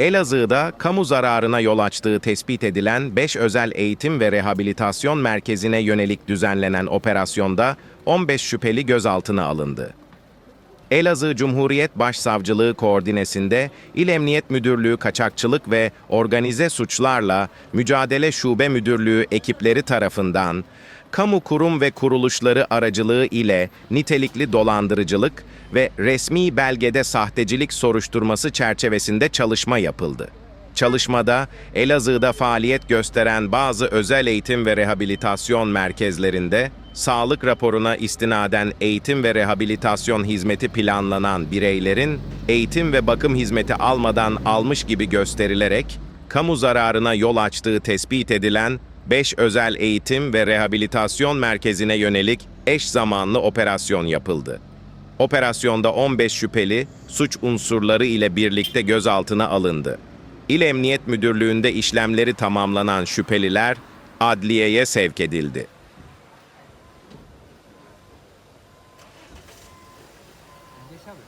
Elazığ'da kamu zararına yol açtığı tespit edilen 5 özel eğitim ve rehabilitasyon merkezine yönelik düzenlenen operasyonda 15 şüpheli gözaltına alındı. Elazığ Cumhuriyet Başsavcılığı koordinesinde İl Emniyet Müdürlüğü Kaçakçılık ve Organize Suçlarla Mücadele Şube Müdürlüğü ekipleri tarafından kamu kurum ve kuruluşları aracılığı ile nitelikli dolandırıcılık ve resmi belgede sahtecilik soruşturması çerçevesinde çalışma yapıldı. Çalışmada Elazığ'da faaliyet gösteren bazı özel eğitim ve rehabilitasyon merkezlerinde sağlık raporuna istinaden eğitim ve rehabilitasyon hizmeti planlanan bireylerin eğitim ve bakım hizmeti almadan almış gibi gösterilerek kamu zararına yol açtığı tespit edilen 5 özel eğitim ve rehabilitasyon merkezine yönelik eş zamanlı operasyon yapıldı. Operasyonda 15 şüpheli suç unsurları ile birlikte gözaltına alındı. İl Emniyet Müdürlüğü'nde işlemleri tamamlanan şüpheliler adliyeye sevk edildi. 시합을